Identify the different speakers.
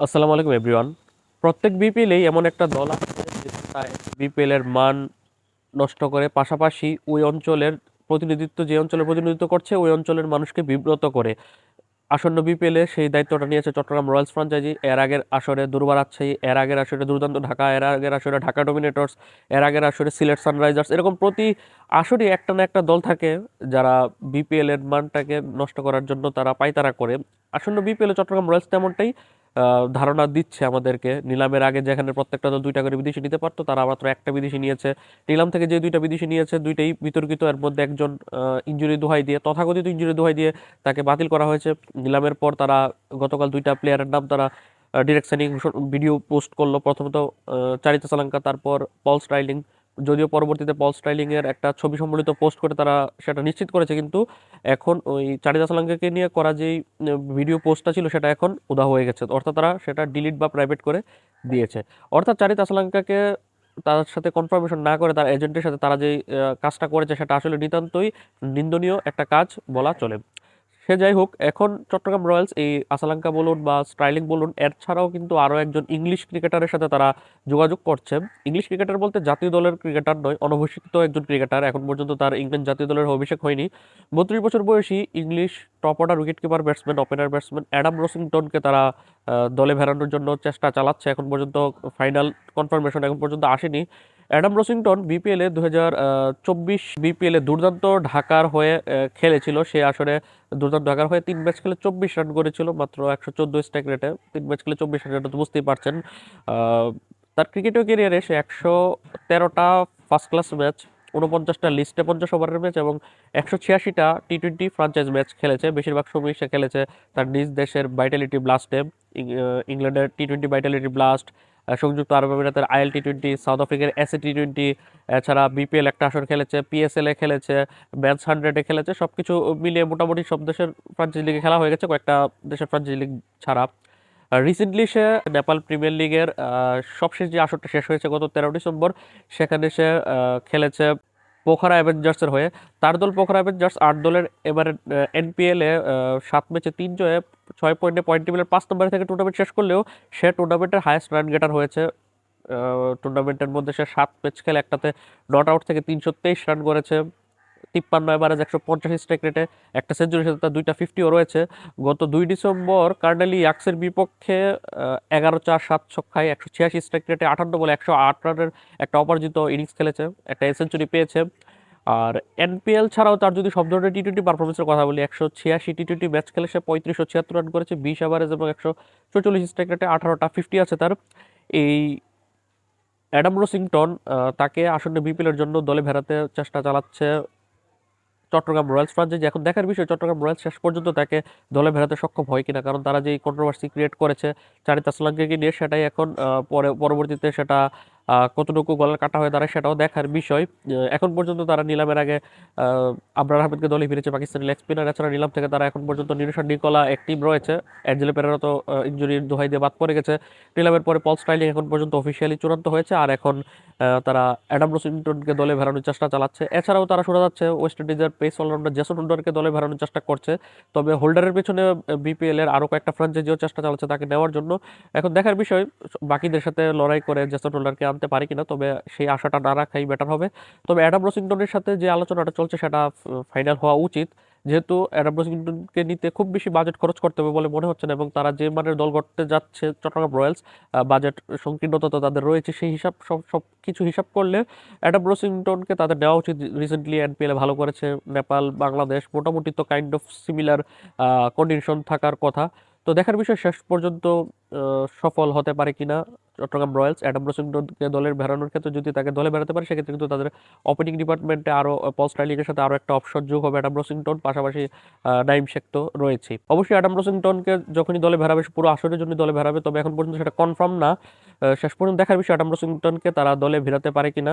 Speaker 1: আসসালামু আলাইকুম এভরিওয়ান প্রত্যেক বিপিএলেই এমন একটা দল আছে বিপিএল এর মান নষ্ট করে, পাশাপাশি ওই অঞ্চলের প্রতিনিধিত্ব, যে অঞ্চলের প্রতিনিধিত্ব করছে, ওই অঞ্চলের মানুষকে বিব্রত করে। আসন্ন বিপিএলে সেই দায়িত্বটা নিয়েছে চট্টগ্রাম রয়্যালস ফ্রাঞ্চাইজি এর আগের আসরে দুর্বার রাজশাহী এর আগের আসরে দুর্দান্ত ঢাকা, এর আগের আসরে ঢাকা ডোমিনেটর্স এর আগের আসরে সিলেট সানরাইজার্স এরকম প্রতি আসরই একটা না একটা দল থাকে যারা বিপিএল এর মানটাকে নষ্ট করার জন্য তারা পায়তারা করে। আসন্ন বিপিএল চট্টগ্রাম রয়্যালস তেমনটাই ধারণা দিচ্ছে আমাদেরকে। নিলামের আগে যেখানে প্রত্যেকটা দল দুইটা করে বিদেশি নিতে পারতো, তারা মাত্র একটা বিদেশি নিয়েছে। নিলাম থেকে যে দুইটা বিদেশি নিয়েছে, দুইটাই বিতর্কিত। এর মধ্যে একজন ইঞ্জুরি দোহাই দিয়ে, তথাকথিত ইঞ্জুরি দোহাই দিয়ে তাকে বাতিল করা হয়েছে। নিলামের পর তারা গতকাল দুইটা প্লেয়ারের নাম তারা ডিরেক্ট সাইনিং ভিডিও পোস্ট করল। প্রথমত চারিতা সালাঙ্কা, তারপর পল স্টাইলিং যদিও পরবর্তীতে পল স্টাইলিং এর একটা ছবি সম্বলিত পোস্ট করে তারা সেটা নিশ্চিত করেছে, কিন্তু এখন ওই চারিতা সালাঙ্কাকে নিয়ে করা যেই ভিডিও পোস্টটা ছিল সেটা এখন উদা হয়ে গেছে। অর্থাৎ তারা সেটা ডিলিট বা প্রাইভেট করে দিয়েছে। অর্থাৎ চারিতা সালাঙ্কাকে তার সাথে কনফার্মেশন না করে তার এজেন্টের সাথে তারা যে কাজটা করেছে সেটা আসলে নিতান্তই নিন্দনীয় একটা কাজ বলা চলে। সে যাই হোক, এখন চট্টগ্রাম রয়্যালস এই আসালাঙ্কা বলুন বা স্ট্রাইলিং বলুন, এর ছাড়াও কিন্তু আরও একজন ইংলিশ ক্রিকেটারের সাথে তারা যোগাযোগ করছে ইংলিশ ক্রিকেটার বলতে জাতীয় দলের ক্রিকেটার নয়, অনভিষিক্ত একজন ক্রিকেটার। এখন পর্যন্ত তার ইংল্যান্ড জাতীয় দলের অভিষেক হয়নি। বত্রিশ বছর বয়সী English top order wicket keeper batsman, opener batsman Adam রসিংটনকে তারা দলে ভেড়ানোর জন্য চেষ্টা চালাচ্ছে। এখন পর্যন্ত ফাইনাল কনফার্মেশন এখন পর্যন্ত আসেনি। অ্যাডাম রসিংটন বিপিএল দু হাজার চব্বিশ বিপিএল দুর্দান্ত ঢাকার হয়ে খেলেছিল। সে আসরে দুর্দান্ত ঢাকার হয়ে তিন ম্যাচ খেলে চব্বিশ রান করেছিল, মাত্র একশো চোদ্দ স্ট্রাইক রেটে। তিন ম্যাচ খেলে চব্বিশ রান তো বুঝতেই পারছেন। তার ক্রিকেটীয় ক্যারিয়ারে সে একশো তেরোটা ফার্স্ট ক্লাস ম্যাচ উনপঞ্চাশটা লিস্টে পঞ্চাশ ওভারের ম্যাচ এবং একশো ছিয়াশিটা টি টোয়েন্টি ফ্রাঞ্চাইজ ম্যাচ খেলেছে। বেশিরভাগ সময় সে খেলেছে তার নিজ দেশের ভাইটালিটি ব্লাস্টে ইংল্যান্ডের টি টোয়েন্টি ভাইটালিটি ব্লাস্ট সংযুক্ত আরব আমিরাতের IL T twenty, South Africa SA T twenty, এছাড়া বিপিএল একটা আসর খেলেছে, পিএসএল এ খেলেছে, ম্যাচ হান্ড্রেডে খেলেছে সব কিছু মিলিয়ে মোটামুটি সব দেশের ফ্রাঞ্চাইজ লিগে খেলা হয়ে গেছে, কয়েকটা দেশের ফ্রাঞ্চাইজ লিগ ছাড়া। রিসেন্টলি সে নেপাল প্রিমিয়ার লিগের সবশেষ যে আসরটা শেষ হয়েছে গত তেরো ডিসেম্বর, সেখানে সে খেলেছে পোখরা অ্যাভেঞ্জার্সের হয়ে। তার দল পোখরা অ্যাভেঞ্জার্স আট দলের এবারে এনপিএলে সাত ম্যাচে তিন জয়ে ছয় পয়েন্টে পয়েন্ট টেবিলের পাঁচ নম্বরে থেকে টুর্নামেন্ট শেষ করলেও সে টুর্নামেন্টের হায়েস্ট রান গেটার হয়েছে। টুর্নামেন্টের মধ্যে সে সাত ম্যাচ খেলে একটাতে নট আউট থেকে তিনশো তেইশ রান করেছে। তিপ্পান্ন এভারেজ একশো পঞ্চাশ স্ট্রাইক রেটে একটা সেঞ্চুরির সাথে তার দুইটা ফিফটিও রয়েছে। গত দুই ডিসেম্বর কার্ডালি ইয়াক্সের বিপক্ষে এগারো চার সাত ছক্কায় একশো ছিয়াশি স্ট্রাইক রেটে আটান্ন বলে একশো আট রানের একটা অপরাজিত ইনিংস খেলেছে, একটা সেঞ্চুরি পেয়েছে। আর এনপিএল ছাড়াও তার যদি সব ধরনের টি টোয়েন্টি পারফরমেন্সের কথা বলি, একশো ছিয়াশি টি টোয়েন্টি ম্যাচ খেলে সে পঁয়ত্রিশশো ছিয়াত্তর রান করেছে, বিশ এভারেজ এবং একশো চৌচল্লিশ স্ট্রাইক রেটে আঠারোটা ফিফটি আছে তার। এই অ্যাডাম রসিংটন তাকে আসন্ন বিপিএলের জন্য দলে ভেড়াতে চেষ্টা চালাচ্ছে চট্টগ্রাম রয়্যালস ফ্রাঞ্চাইজি এখন দেখার বিষয়, চট্টগ্রাম রয়্যালস শেষ পর্যন্ত তাকে দলে ভেড়াতে সক্ষম হয় কিনা, কারণ তারা যে কন্ট্রোভার্সি ক্রিয়েট করেছে চারিতা সোলাঙ্কিকে নিয়ে, সেটাই এখন পরে, পরবর্তীতে সেটা কতটুকু গলার কাটা হয়ে দাঁড়ায় সেটাও দেখার বিষয়। এখন পর্যন্ত তারা নিলামের আগে আবরার আহমেদকে দলে ফিরেছে পাকিস্তানি লেগ স্পিনার। এছাড়া নিলাম থেকে তারা এখন পর্যন্ত নিরুষার নিকোলা অ্যাক্টিভ রয়েছে। অ্যাঞ্জেলো পেরেরা তো ইঞ্জুরির দোহাই দিয়ে বাদ পড়ে গেছে। নিলামের পরে পল স্টাইলিং এখন পর্যন্ত অফিসিয়ালি চূড়ান্ত হয়েছে। আর এখন তারা অ্যাডাম রসিংটনকে দলে ভেড়ানোর চেষ্টা চালাচ্ছে। এছাড়াও তারা শোনা যাচ্ছে, ওয়েস্ট ইন্ডিজের পেস অলরাউন্ডার জেসন হোল্ডারকে দলে ভেড়ানোর চেষ্টা করছে। তবে হোল্ডারের পেছনে বিপিএল এর আরও কয়েকটা ফ্রাঞ্চাইজিও চেষ্টা চালাচ্ছে তাকে নেওয়ার জন্য। এখন দেখার বিষয়, বাকিদের সাথে লড়াই করে জেসন হোল্ডারকে আনতে পারি কিনা, তবে সেই আশাটা না রাখাই বেটার হবে। তবে অ্যাডাম রসিংটনের সাথে যে আলোচনাটা চলছে সেটা ফাইনাল হওয়া উচিত। যেহেতু অ্যাডাম রসিংটনকে নিতে খুব বেশি বাজেট খরচ করতে হবে বলে মনে হচ্ছে না, এবং তারা যে মানের দল গড়তে যাচ্ছে চট্টগ্রাম রয়্যালস বাজেট সংকীর্ণতা তো তাদের রয়েছে, সেই হিসাব সব সব কিছু হিসাব করলে অ্যাডাম রসিংটনকে তাদের নেওয়া উচিত। রিসেন্টলি এনপিএল ভালো করেছে নেপাল বাংলাদেশ মোটামুটি তো কাইন্ড অফ সিমিলার কন্ডিশন থাকার কথা। তো দেখার বিষয় শেষ পর্যন্ত সফল হতে পারে কিনা চট্টগ্রাম রয়্যালস, অ্যাডাম রসিংটনকে দলের বেড়ানোর ক্ষেত্রে যদি তাকে দলে বেড়াতে পারে, সেক্ষেত্রে কিন্তু তাদের ওপেনিং ডিপার্টমেন্টে আরও পল স্টাইলিংয়ের সাথে আরও একটা অপশন যোগ হবে অ্যাডাম রসিংটন, পাশাপাশি নাইম শেখ তো রয়েছেই। অবশ্যই অ্যাডাম রসিংটনকে যখনই দলে ভেড়াবে পুরো আসরের জন্য দলে ভেড়াবে তবে এখন পর্যন্ত সেটা কনফার্ম না। শেষ পর্যন্ত দেখার বিষয় অ্যাডাম রসিংটনকে তারা দলে ভেড়াতে পারে কিনা।